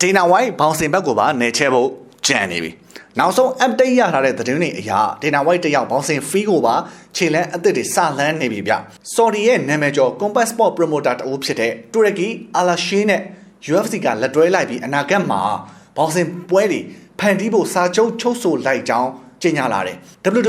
ဒေနာဝိုင်းဘောင်စင်ဘက်ကိုပါနေချဲဖို့ကြံနေပြီနောက်ဆုံး update ရထားတဲ့သတင်းတွေအရဒေနာဝိုင်းတယောက်ဘောင်စင်ဖီကိုပါခြေလန်းအသစ်တွေစလန်းနေပြီဗျဆော်ဒီရဲ့နာမည်ကျော် Compass Sport Promoter တဦးဖြစ်တဲ့တူရကီအာလာရှေးနဲ့ UFC ကလက်တွဲလိုက်ပြီးအနာဂတ်မှာဘောင်စင်ပွဲတွေဖန်တီးဖို့စာချုပ်ချုပ်ဆိုလိုက်ကြောင်းကြေညာလာတယ်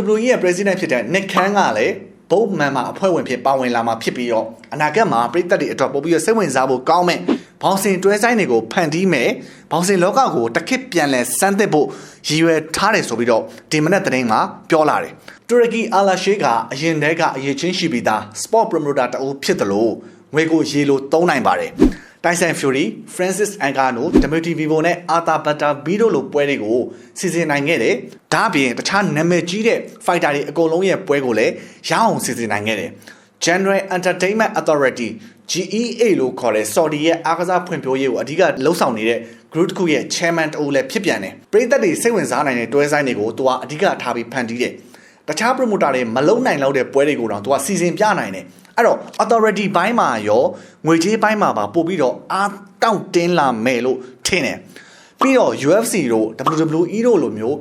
WWE ရဲ့ President ဖြစ်တဲ့ Nick Khan ကလည်းဘုတ်မန်မှာအဖွဲ့ဝင်ဖြစ်ပါဝင်လာမှာဖြစ်ပြီးတော့အနာဂတ်မှာပြည်သက်တွေအတွက်ပို့ပြီးတော့စိတ်ဝင်စားဖို့ကောင်းမဲ့ ဘောင်စင်တွဲဆိုင်တွေကိုဖန်တီးမယ်ဘောင်စင်လောကကိုတစ်ခစ်ပြန်လဲစမ်းသစ်ဖို့ရည်ရွယ်ထားတယ်ဆိုပြီးတော့ဒီမနေ့သတင်းမှာပြောလာတယ်တူရကီအာလာရှေးကအရင်တည်းကအရေးချင်းရှိပြီးသား sport promoter တအုပ်ဖြစ်တယ်လို့ငွေကိုရေလိုသုံးနိုင်ပါတယ်တိုင်ဆန်ဖျူရီ Francis Ngannou, Dimitri Vivo နဲ့ Arthur Beterbiev တို့လိုပွဲတွေကိုစီစဉ်နိုင်ခဲ့တယ်။ဒါ့အပြင်တခြားနာမည်ကြီးတဲ့ fighter တွေအကုန်လုံးရဲ့ပွဲကိုလည်းရအောင်စီစဉ်နိုင်ခဲ့တယ်။ General Entertainment Authority GEA လို့ခေါ်တဲ့ Saudi ရဲ့အားကစားဖွံ့ဖြိုးရေးကိုအဓိကလှုပ်ဆောင်နေတဲ့ group တစ်ခုရဲ့ chairman တူလည်းဖြစ်ပြန်တယ်။ပြည်သက်တွေစိတ်ဝင်စားနိုင်တဲ့တွဲဆိုင်တွေကိုသူကအဓိကထားပြီးဖန်တီးတယ်။တခြား promoter တွေမလုံနိုင်လောက်တဲ့ပွဲတွေကိုတော့သူကစီစဉ်ပြနိုင်တယ်အဲ့တော့ authority ဘိုင်းမှာရောငွေကြေးဘိုင်းမှာပါပို့ပြီးတော့အားတောင့်တင်းလာမယ်လို့ထင်တယ်ပြီးတော့ UFC တို့ WWE တို့လိုမျိုး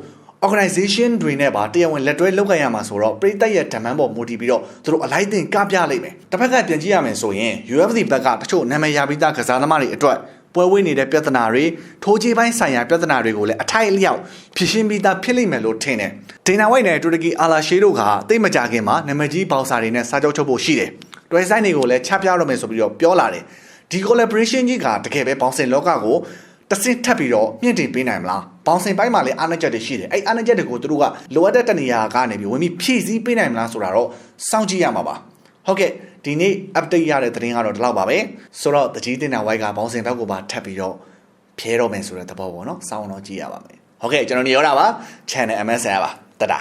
organization တွေနဲ့ပါတရားဝင်လက်တွဲလုပ်ခဲ့ရမှာဆိုတော့ပြည်သက်ရဲ့ demand ပေါ်မူတည်ပြီးတော့သူတို့အလိုက်တင်ကပြလိုက်မယ်တစ်ဖက်ကပြန်ကြည့်ရမယ်ဆိုရင် UFC ဘက်ကတချို့နာမည်ရပြီးသားကစားသမားတွေအတွက်ပွဲဝေးနေတဲ့ပြဿနာတွေထိုးကြီးပိုင်းဆိုင်ရာပြဿနာတွေကိုလည်းအထိုက်အလျောက်ဖြေရှင်းပြီးသားဖြစ်လိမ့်မယ်လို့ထင်တယ်။ဒေနာဝိုက်နဲ့တူရကီအာလာရှေးတို့ကတိတ်မကြခင်မှာနာမည်ကြီးဘောင်စာတွေနဲ့စာချုပ်ချုပ်ဖို့ရှိတယ်။တွဲဆိုင်တွေကိုလည်းချပြရမယ်ဆိုပြီးတော့ပြောလာတယ်။ဒီ collaboration ကြီးကတကယ်ပဲဘောင်စင်လောကကို တဆင့်ထပ်ပြီးတော့မြင့်တင်ပေးနိုင်မလားဘောင်စင်ပိုင်းမှာလည်းအားနည်းချက်တွေရှိတယ်အဲ့အားနည်းချက်တွေကိုသူတို့ကလိုအပ်တဲ့တနေရာကနေပြီးဝင်ပြီးဖြည့်ဆည်းပေးနိုင်မလားဆိုတာတော့စောင့်ကြည့်ရမှာပါဟုတ်ကဲ့ဒီနေ့ update ရတဲ့သတင်းကတော့ဒီလောက်ပါပဲဆိုတော့တကြီးတင်တာဝိုက်ကဘောင်စင်ဘက်ကိုပါထပ်ပြီးတော့ဖြဲတော့မယ်ဆိုတဲ့သဘောပေါ့နော်စောင့်တော့ကြည့်ရပါမယ်ဟုတ်ကဲ့ကျွန်တော်နေရောတာပါ channel MSN ပါတတာ